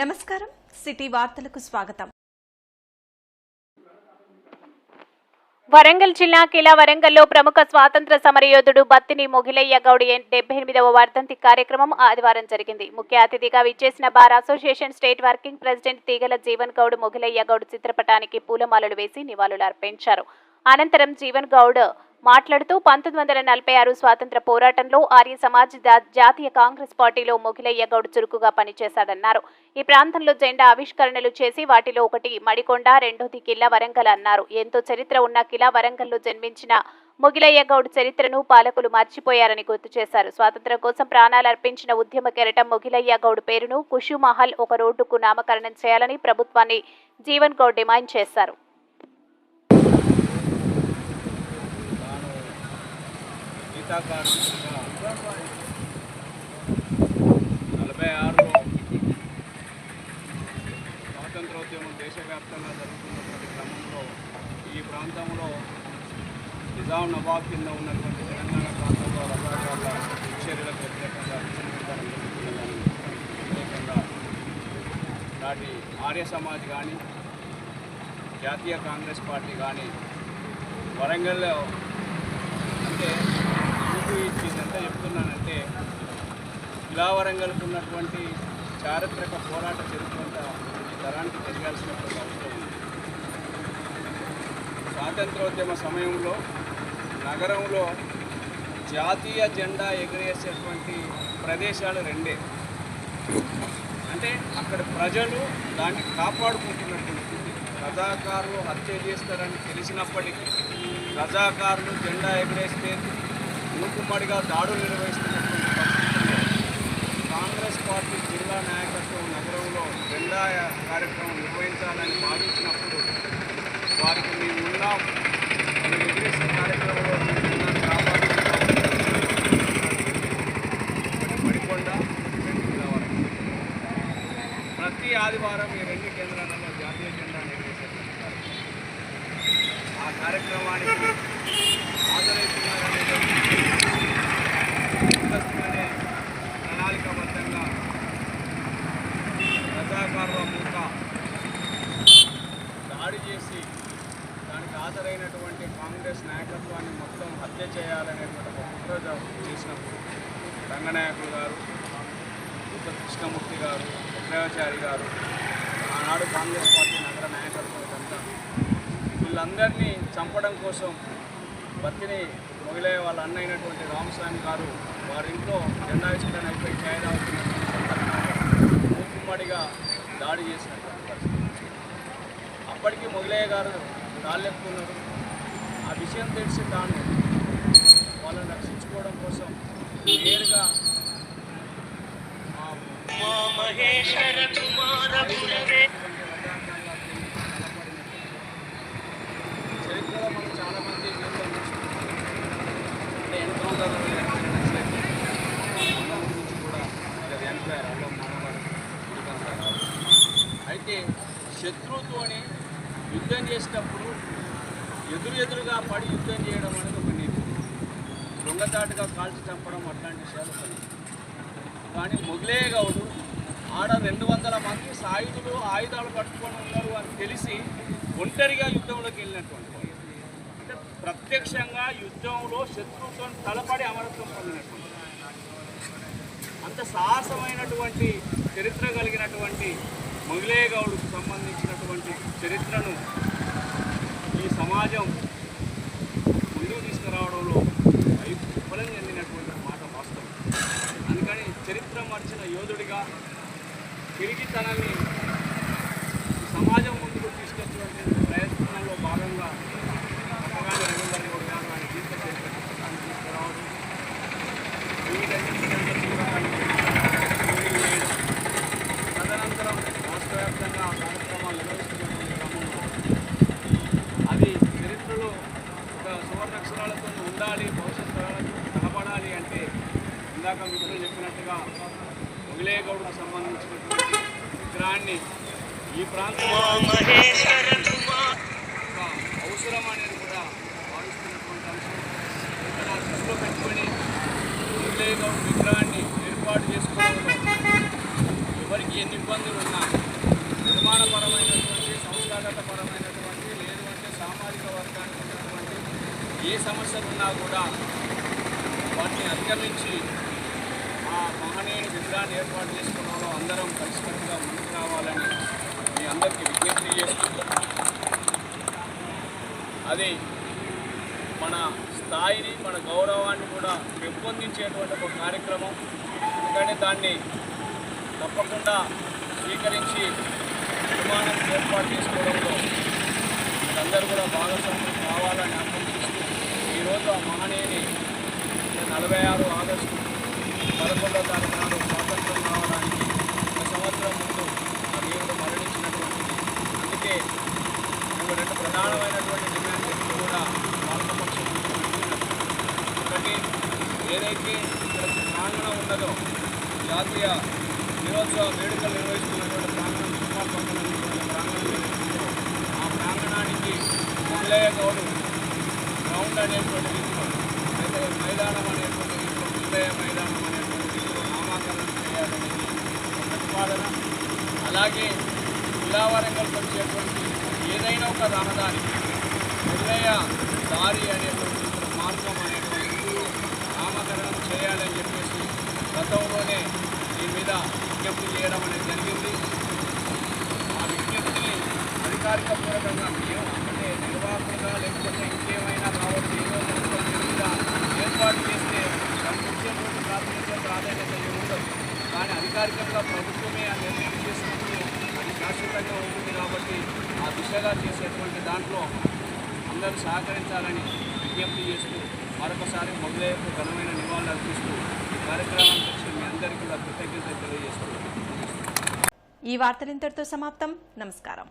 నమస్కారం. సిటీ వార్తలకు స్వాగతం. వరంగల్ జిల్లా కిలా వరంగల్లో ప్రముఖ స్వాతంత్ర సమరయోధుడు బత్తిని మొగిలయ్య గౌడ్ డెబ్బై ఎనిమిదవ వర్ధంతి కార్యక్రమం ఆదివారం జరిగింది. ముఖ్య అతిథిగా విచ్చేసిన bar association state working president Teegala Jeevan Goud Mogilaiah Goud చిత్రపటానికి పూలమాలలు వేసి నివాళులు అర్పించారు అనంతరం జీవన్ గౌడ్ మాట్లాడుతూ పంతొమ్మిది వందల నలభై ఆరు స్వాతంత్ర పోరాటంలో ఆర్య సమాజ్ జాతీయ కాంగ్రెస్ పార్టీలో మొగిలయ్య గౌడ్ చురుకుగా పనిచేశాడన్నారు. ఈ ప్రాంతంలో జెండా ఆవిష్కరణలు చేసి వాటిలో ఒకటి మడికొండ రెండోది కిల్లా వరంగల్ అన్నారు. ఎంతో చరిత్ర ఉన్న కిలా వరంగల్లో జన్మించిన ముగిలయ్య గౌడ్ చరిత్రను పాలకులు మర్చిపోయారని గుర్తు చేశారు. స్వాతంత్ర్యం కోసం ప్రాణాలు అర్పించిన ఉద్యమ కెరటం ముగిలయ్య గౌడ్ పేరును కుషు మహల్ ఒక రోడ్డుకు నామకరణం చేయాలని ప్రభుత్వాన్ని జీవన్ గౌడ్ డిమాండ్ చేశారు గీతాకారుడిగా నలభై ఆరులో స్వాతంత్రోద్యమం దేశవ్యాప్తంగా జరుగుతున్నటువంటి క్రమంలో ఈ ప్రాంతంలో నిజాం నవాబ్ కింద ఉన్నటువంటి తెలంగాణ ప్రాంతంలో రకరకాల చర్యలకు వ్యతిరేకంగా విచ్ఛిన్నంగా వ్యతిరేకంగా నాటి ఆర్య సమాజ్ కానీ జాతీయ కాంగ్రెస్ పార్టీ కానీ వరంగల్లో అంటే ఎందుకు ఇదంతా చెప్తున్నానంటే ఇలా వరంగల్కు ఉన్నటువంటి చారిత్రక పోరాట చరిత్ర తరానికి తెలియాల్సినటువంటి అవసరం స్వాతంత్రోద్యమ సమయంలో నగరంలో జాతీయ జెండా ఎగరేసేటువంటి ప్రదేశాలు రెండే. అంటే అక్కడ ప్రజలు దాన్ని కాపాడుకుంటున్నటువంటి రజాకారులు హత్య చేస్తారని తెలిసినప్పటికీ రజాకారులు జెండా ఎగరేస్తే మూకుమ్మడిగా దాడులు నిర్వహిస్తున్నటువంటి పరిస్థితుల్లో కాంగ్రెస్ పార్టీ జిల్లా నాయకత్వం నగరంలో జెండా కార్యక్రమం నిర్వహించాలని భావించినప్పుడు వారికి మేము ఉన్నాం. మేము ఎగిరేసే కార్యక్రమంలో మేము ప్రతి ఆదివారం ఈ రెండు కేంద్రాలలో జాతీయ జెండాను ఎగరేసేటువంటి కార్యక్రమం. ఆ కార్యక్రమానికి అయినటువంటి కాంగ్రెస్ నాయకత్వాన్ని మొత్తం హత్య చేయాలనేటువంటి ఒక కుట్ర చేసినప్పుడు రంగనాయకులు గారు కృష్ణమూర్తి గారు విక్రమాచారి గారు ఆనాడు కాంగ్రెస్ పార్టీ నగర నాయకత్వం ఇదంతా వీళ్ళందరినీ చంపడం కోసం భక్తిని మొగిలయ్య వాళ్ళ అన్న అయినటువంటి రామస్వామి గారు వారింట్లో జెండా విస్తరణ అయిపోయి ఛాయ్ మూకుమ్మడిగా దాడి చేసినటువంటి పరిస్థితి. అప్పటికీ మొగిలయ్య గారు కాళ్ళెక్కున్నారు ఆ విషయం తెలిసి తాను వాళ్ళని రక్షించుకోవడం కోసం నేరుగా ఆ చరిత్రలో మనం చాలా మంది జీవితం చూసుకుంటాం. అంటే ఎన్కౌంటర్ కూడా అల్లం మనవాడు ఇదంతా కాదు. అయితే శత్రువుతోని యుద్ధం చేసేటప్పుడు ఎదురు ఎదురుగా పడి యుద్ధం చేయడం అనేది ఒక నీతి. దొంగతాటుగా కాల్చి చంపడం అట్లాంటి విషయాలు కానీ మొగలే గౌడు ఆడ రెండు వందల మంది సాయుధులు ఆయుధాలు పట్టుకొని ఉన్నారు అని తెలిసి ఒంటరిగా యుద్ధంలోకి వెళ్ళినటువంటి అంటే ప్రత్యక్షంగా యుద్ధంలో శత్రువుతో తలపడి అమరత్వం పొందినటువంటి అంత సాహసమైనటువంటి చరిత్ర కలిగినటువంటి మొగలే సంబంధించినటువంటి చరిత్రను ఈ సమాజం ముందుకు తీసుకురావడంలో విఫలం చెందినటువంటి మాట వాస్తవం. అందుకని చరిత్ర మర్చిన యోధుడిగా తిరిగి తనని శాఖ మిత్రులు చెప్పినట్టుగా గౌడ్కు సంబంధించినటువంటి విగ్రహాన్ని ఈ ప్రాంతంలో అవసరం అనేది కూడా భావిస్తున్నటువంటి అంశం. దృష్టిలో పెట్టుకొని గౌడ్ విగ్రహాన్ని ఏర్పాటు చేసుకోవడంలో ఎవరికి ఎన్ని ఇబ్బందులు ఉన్నా నిర్మాణపరమైనటువంటి సంస్థాగతపరమైనటువంటి లేదు అంటే సామాజిక వర్గానికి ఉన్నటువంటి ఏ సమస్యలున్నా కూడా వాటిని అధిగమించి మహనీయుని విగ్రహాన్ని ఏర్పాటు చేసుకున్నామో అందరం కలిసికట్టుగా ముందుకు రావాలని మీ అందరికీ విజ్ఞప్తి చేస్తున్నాం. అది మన స్థాయిని మన గౌరవాన్ని కూడా పెంపొందించేటువంటి ఒక కార్యక్రమం. ఎందుకంటే దాన్ని తప్పకుండా స్వీకరించి నిర్మాణం ఏర్పాటు చేసుకోవడంలో అందరూ కూడా భాగస్వామ్యం కావాలని ఆకాంక్షిస్తూ ఈరోజు ఆ మహనీయుని నలభై ఆరు ఆగస్టు పదకొండవ తారీఖు నాడు స్వాతంత్రం రావడానికి ఒక సంవత్సరం ముందు ఆ దేవుడు మరణించినటువంటిది. అందుకే మేము రెండు ప్రధానమైనటువంటి డిమాండ్ కూడా పాలకపక్షం ఒకటి ఏదైతే ఇక్కడ ప్రాంగణం ఉన్నదో జాతీయ దినోత్సవ వేడుకలు నిర్వహిస్తున్నటువంటి ప్రాంగణం సుమారు పక్కన ప్రాంగణం ఆ ప్రాంగణానికి మల్లయ్య గౌడు గ్రౌండ్ అనేటువంటి మైదానం అనేటువంటి రీతిలో మైదానం అనేటువంటి రీతిలో నామాకరణం చేయాలనేది ఒక ప్రతిపాదన అలాగే జిల్లా వరంగల్కి వచ్చేటువంటి ఏదైనా ఒక రహదారి నిర్ణయ దారి అనేటువంటి మార్గం అనేటువంటి నామకరణం చేయాలని చెప్పేసి గతంలోనే దీని మీద విజ్ఞప్తి చేయడం అనేది జరిగింది. ఆ విజ్ఞప్తిని అధికారిక పూర్వకంగా మేము అంటే నిర్వాహకులు లేకపోతే ఇంకేమైనా కావచ్చు ఏదో ప్రభుత్వం దీని మీద ఏర్పాటు చేస్తే దానికి వచ్చేటువంటి ప్రాతినిధ్యం ప్రాధాన్యత ఏమి ఉండదు కానీ అధికారికంగా ప్రభుత్వమే ఆ నిర్ణయం చేసినప్పుడు అది శాశ్వతంగా ఉంటుంది కాబట్టి ఆ దిశగా చేసేటువంటి దాంట్లో అందరూ సహకరించాలని విజ్ఞప్తి చేస్తూ మరొకసారి మొదలయ్యకు ఘనమైన నివాళులు అర్పిస్తూ ఈ కార్యక్రమానికి వచ్చి మీ అందరికీ కూడా కృతజ్ఞతలు తెలియజేస్తూ ఈ వార్తలు ఇంతటితో సమాప్తం. నమస్కారం.